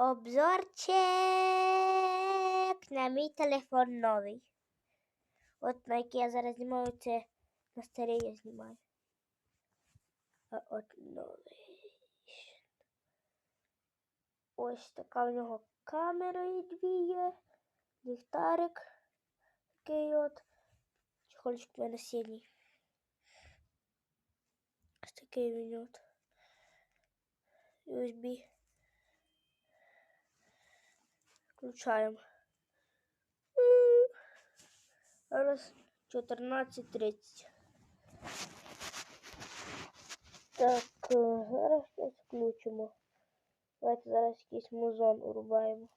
Обзорчик на мій телефон новий. От на який я зараз знімаю, це на старий я знімаю. А от новий. Ось така в нього камера і дві є. Ліхтарик. Такий от. Чехольчик в мене синій. Ось такий він от. USB. Включаємо. М. Зараз 14.30. Так, е, зараз щось включимо. Давайте зараз якийсь музон урубаємо.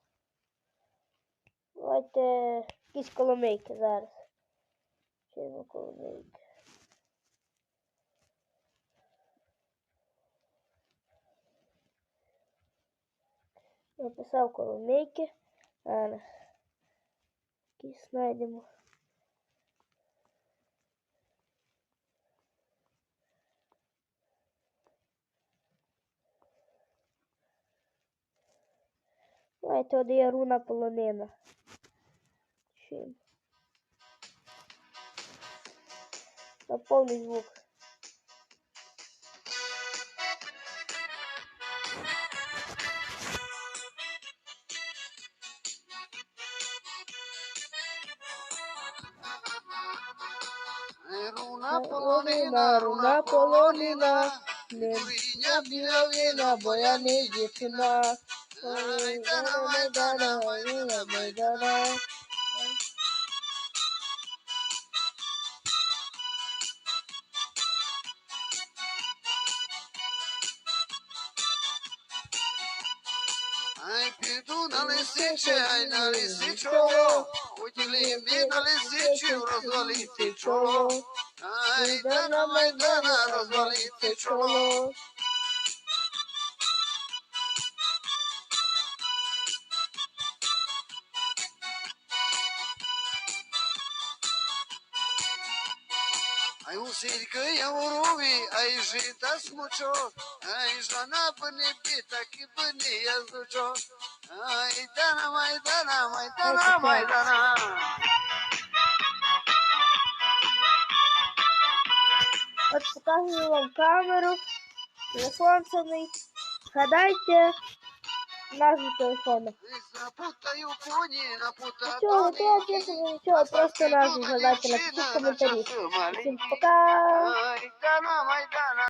Давайте якісь коломейки зараз. Чуємо коломейки. Написав коломейки. Зараз. Якісь знайдемо. Давайте одає руна полонина. Чим? На повний звук. Руна полонина, руна полонина, Не біловина, бо я не дівчина. Майдана, майдана, майдана, майдана. Ай, піду на лисиче, ай на лисичого, Уділи мені на лисичу, розвалити чоло. Дана, майдана, розвалити чоло. Ай, усілька я ворові, ай, жита смучок, ай, жона б не біта, кіби не язучок. Ай, дана, майдана, майдана, майдана. От показую вам камеру. Телефон самий. Гадайте назву телефону. Ай, Запутаю коні, напутаю. Нічого, просто назву напишіть в коментарі. Всім пока!